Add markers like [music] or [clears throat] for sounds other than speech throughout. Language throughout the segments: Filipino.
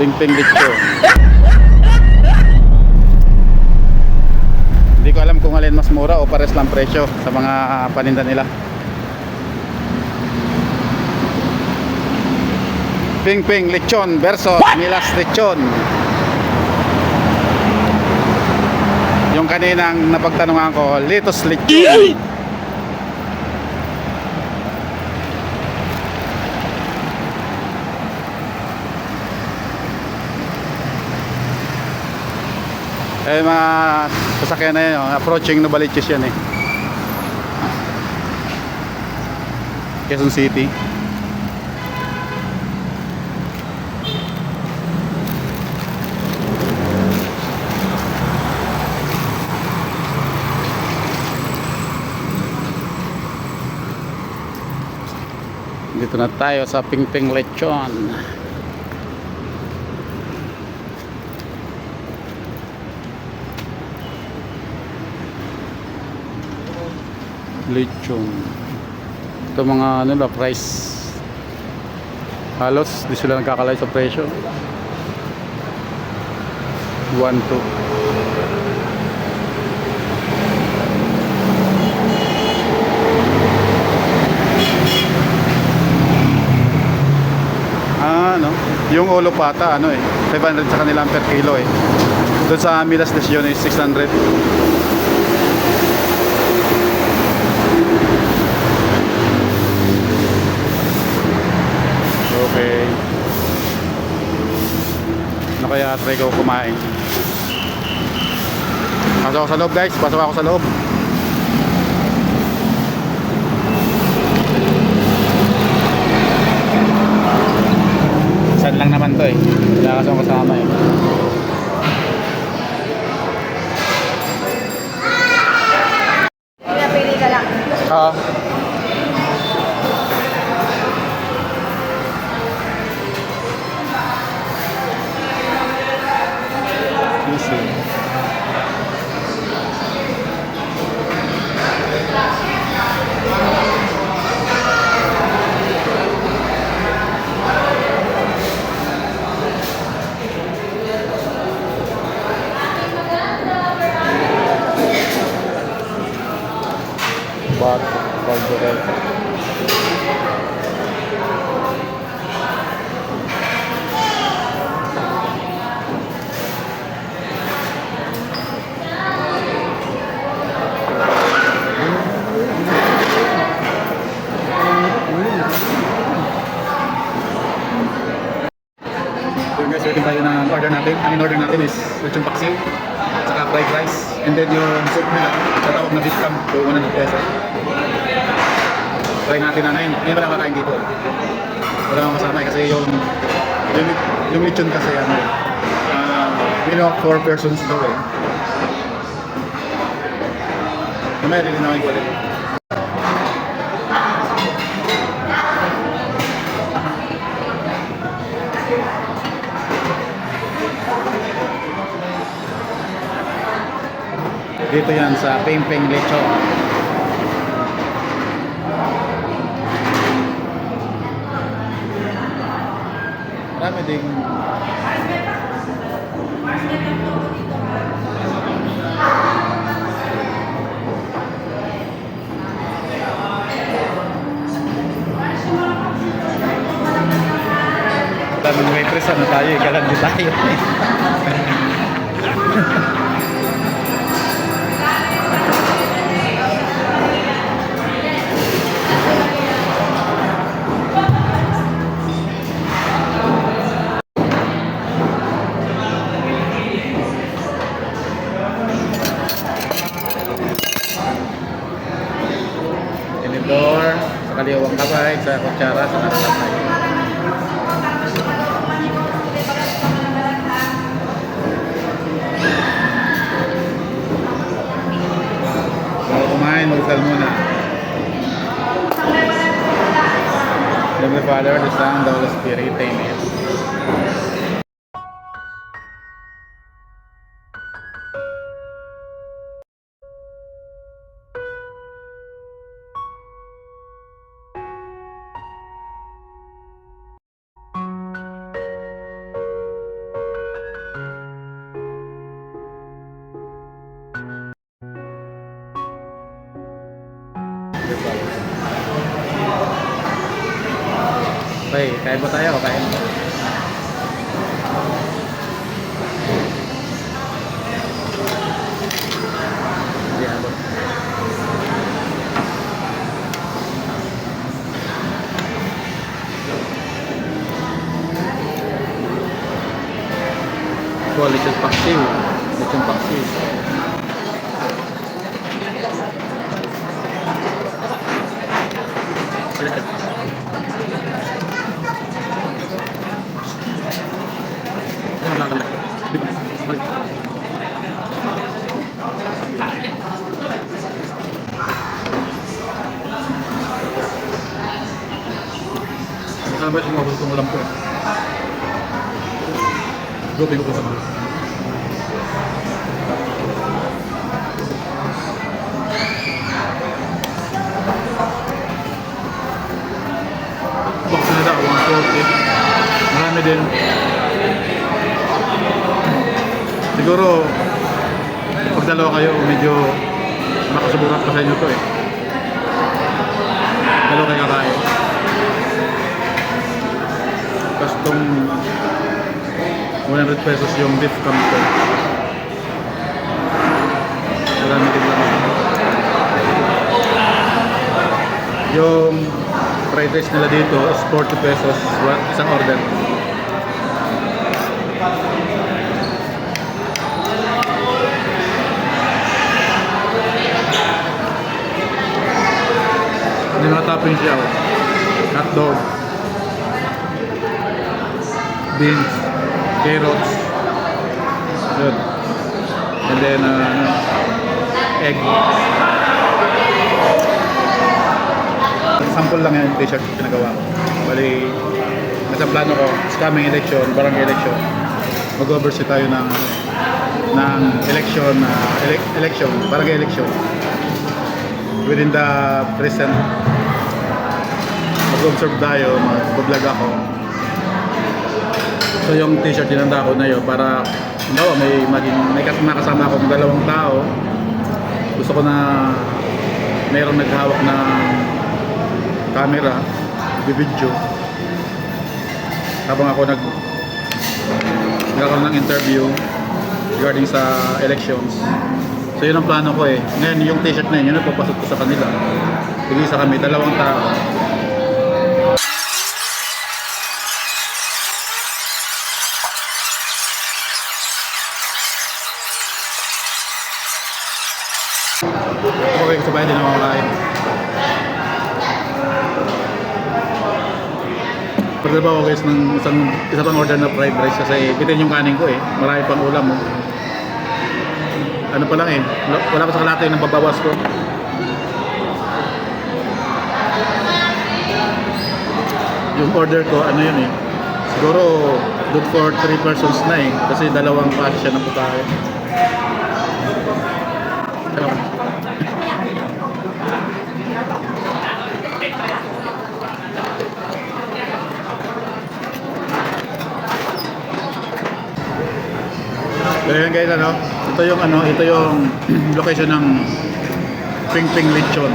Ping-ping lechon. Hindi ko alam kung alin mas mura o pares lang presyo sa mga paninda nila. Ping-ping lechon versus Milas lechon. Yung kaninang napagtanungan ko, Litos lechon. Eh mga sasakyan na yun, oh, approaching Novaliches yan eh. Quezon City. Dito na tayo sa Pingping Lechon. Lechon. Ito mga ano ba, price. Halos di sila nagkakalay sa presyo. 1 2. Ah? Yung ulo pata, ano eh. 500 sa kanila per kilo eh. Doon sa Milas Desyon is 600. Okay. Ano kaya try ko kumain? Pasok ako sa loob guys, pasok ako sa loob. Saan lang naman to eh. Wala kasi akong kasama eh. Ngayon pa lang kakain dito. Wala akong kasama eh, kasi yung yung, yung lechon kasi ano. Uh, you know, four persons daw eh. Mamaya rin namin rin. Dito yan sa Ping Lechon. Marami ding Daming waitress, ano tayo, eh, galandi tayo. [laughs] kaliwang kamay, sa kutsara, sa kamay. Bago kumain, magdasal muna. The Father, the Son, the Holy Spirit. Amen. Kain po tayo, kain. Ito, lechon paksiw. Lechon paksiw. Sumabot kung walang po eh? Gobi ko po sa mga. Box daw, 140. Marami din. Siguro, pag dalawa kayo, medyo makasubukan pa sa inyo to eh. Dalawa kayo kakain. Itong 100 pesos yung beef campo. Marami din lang. Yung fried rice nila dito is 40 pesos isang order. May mga toppings siya. oh. Hotdog. Beans. Carrots. Yun. And then, uh, ano, egg. Sample lang yan yung t-shirt na pinagawa ko. Bali, nasa plano ko, sa coming election, barangay election, mag-oversee tayo ng ng election, uh, ele- election, barangay election within the present mag-observe tayo, mag-vlog ako so yung t-shirt tinanda ko na yun para halimbawa may maging may kas- makasama akong dalawang tao. Gusto ko na mayroong naghawak ng camera video. Habang ako nag nagkaroon ng interview regarding sa elections. So yun ang plano ko eh. Ngayon yung t-shirt na yun yun ang ko sa kanila. Isa kami, dalawang tao Okay, kain. Pwede ba ako guys ng isang isa pang order na fried rice kasi bitin yung kanin ko eh. Marami pang ulam mo. Ano pa lang eh. Wala- pa sa kalate yung nababawas ko. Yung order ko, ano yun eh. Siguro good for 3 persons na eh. Kasi dalawang kasi siya ng putahe. Ano? Pero yun guys, ano, ito yung ano, ito yung [clears throat] location ng Ping Ping Lechon.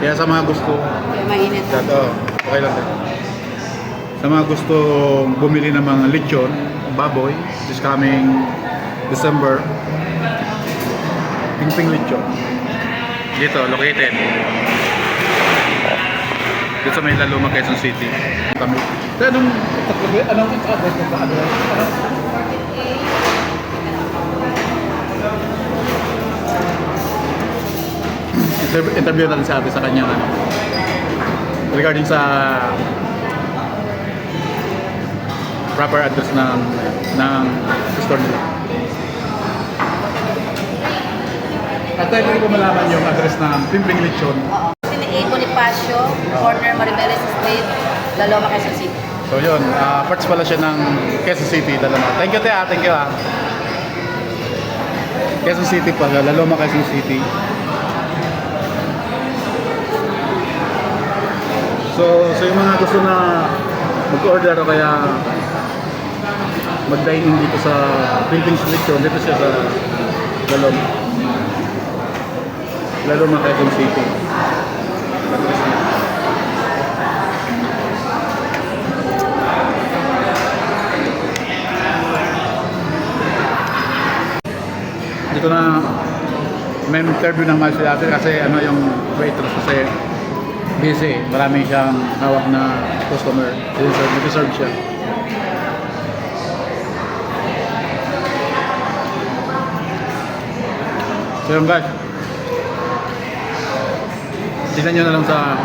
Kaya sa mga gusto, mainit. Dato, okay lang din. Sa mga gusto bumili ng mga lechon, baboy, this coming December, Ping Ping Lechon. Dito, located. Dito sa may Laluma, Quezon City. Kami. Kaya anong, anong address ba? Ano? Inter- interview natin sa atin sa kanya ano, regarding sa proper address ng ng store nila. At tayo hindi ko malaman yung address ng Pimping Lechon. Oo. Bonifacio, corner Maribeles Street, Laloma, Quezon City. So yun, uh, parts pala siya ng Quezon City, Laloma. Thank you, Tia. Thank you, ah. Quezon City pala, Laloma, Quezon City. So, so yung mga gusto na mag-order o kaya mag-dine in dito sa Printing Selection, dito siya sa Laloma. Laloma, Quezon City. Hindi ko na may interview ng mga sila kasi ano yung waitress kasi busy. Marami siyang hawak na customer. Nag-serve siya. So yun guys. Tignan nyo na lang sa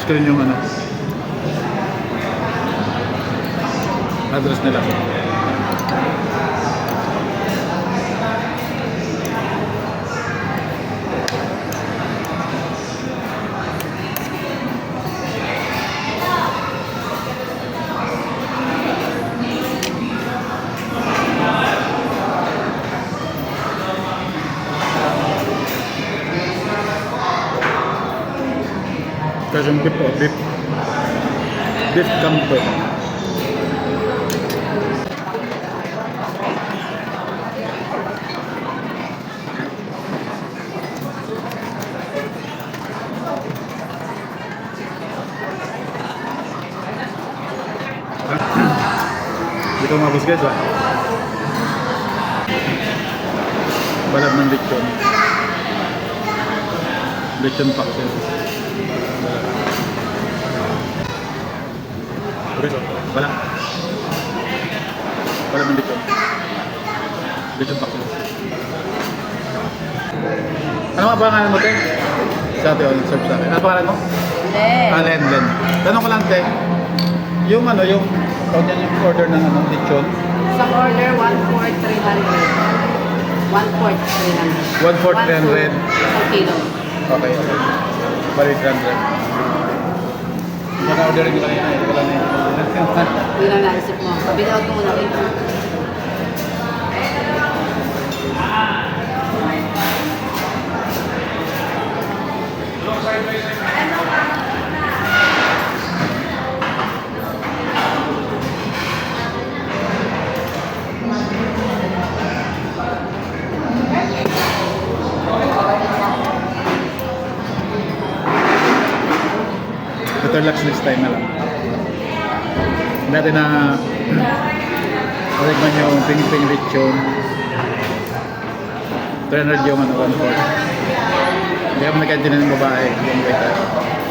screen yung ano. Address nila. Tapos yung beef, oh, beef. Beef campo. Hindi ko mabos guys ah. Balat ng lechon. Lechon paksel. Guys, oh. Wala. Wala ng lechon. Lechon paksel. Ano nga pangalan mo, te? Sa ate, oh, serve sa akin. Ano pangalan mo? Ah, Hindi. Len, Len. Tanong ko lang, te. Yung ano, yung tawag niya yung order ng ano, lechon. Isang order, 1,400. 1,400. 1,400. Isang kilo. Okay, okay. Bali, 300. Naka-order ko kanina. Ito ko lang na yun. Yun ang naisip mo. Pabigyan ko muna rin. Better luck time na lang. Dati na [clears throat] Maligman yung ping-ping lechon. 300 yung ano, 1 4 Hindi ako nagkantina ng babae. Yung waiter.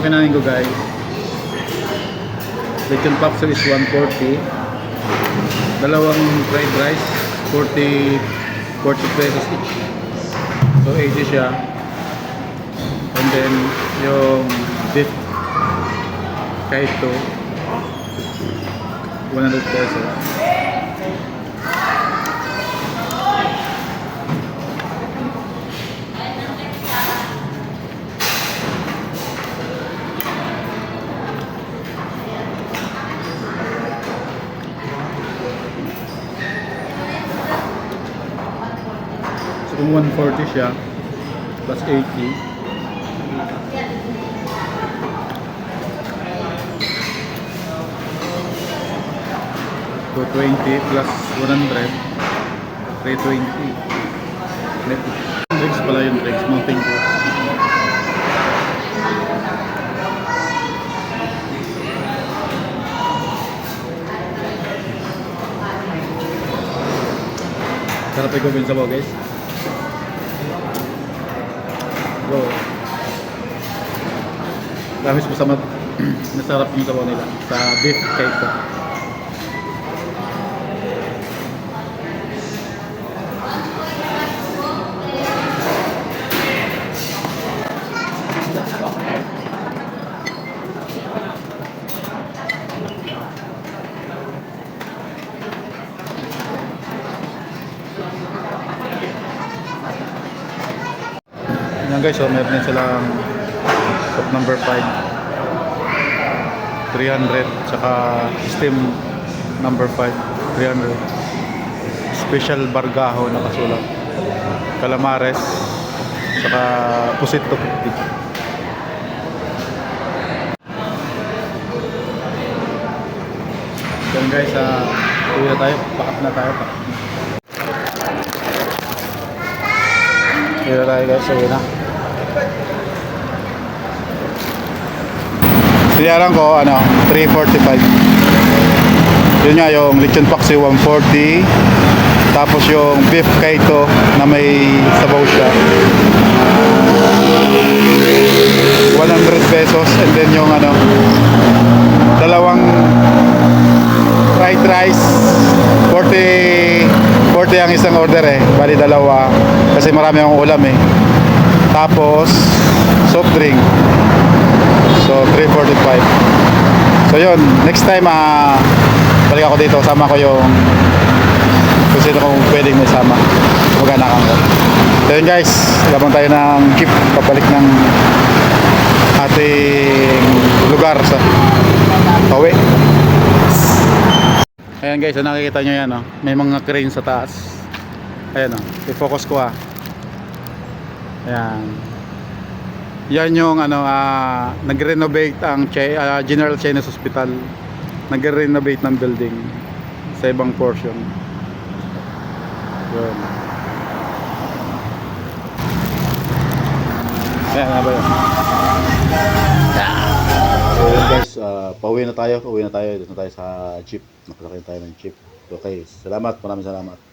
Yung, kinain ko guys, lechon papsel is 140. Dalawang fried rice, 40, 40 pesos each. So 80 siya. And then yung beef kaito, 100 pesos. 140 siya, plus 80, So 20 plus 100, 320. Net. Drinks pala yung drinks, Mountain Dew. Sarap i-gawin sa guys. Bro. Promise mo sa [clears throat] masarap yung sabaw nila sa beef cake. Ayan guys, so meron din silang top number 5. 300 tsaka steam number 5 300 special bargaho nakasulat calamares tsaka pusit to 50 Yan guys, uh, uwi na tayo, pakat na tayo. Na. Uwi na tayo guys, uwi na Pinayaran ko, ano, 345. Yun nga, yung lechon paksi 140. Tapos yung beef kaito na may sabaw siya. 100 pesos. And then yung ano, dalawang fried rice. 40, 40 ang isang order eh. Bali dalawa. Kasi marami akong ulam eh. Tapos, soft drink. So 345. So yun, next time ah balik ako dito, sama ko yung kung sino kong pwedeng may sama. Magana ko. So yun guys, labang tayo ng jeep pabalik ng ating lugar sa Pawi. Ayan guys, so nakikita nyo yan oh. May mga crane sa taas. Ayan oh, i-focus ko ah. Ayan. Yan yung ano ah, nag-renovate ang Che- ah, General Chinese Hospital. Nag-renovate ng building sa ibang portion. Yun. Ayan nga ba yun? So yun guys, ah, pauwi na tayo, pauwi na tayo, dito na tayo sa jeep. Nakasakay tayo ng jeep. Okay, salamat, maraming salamat.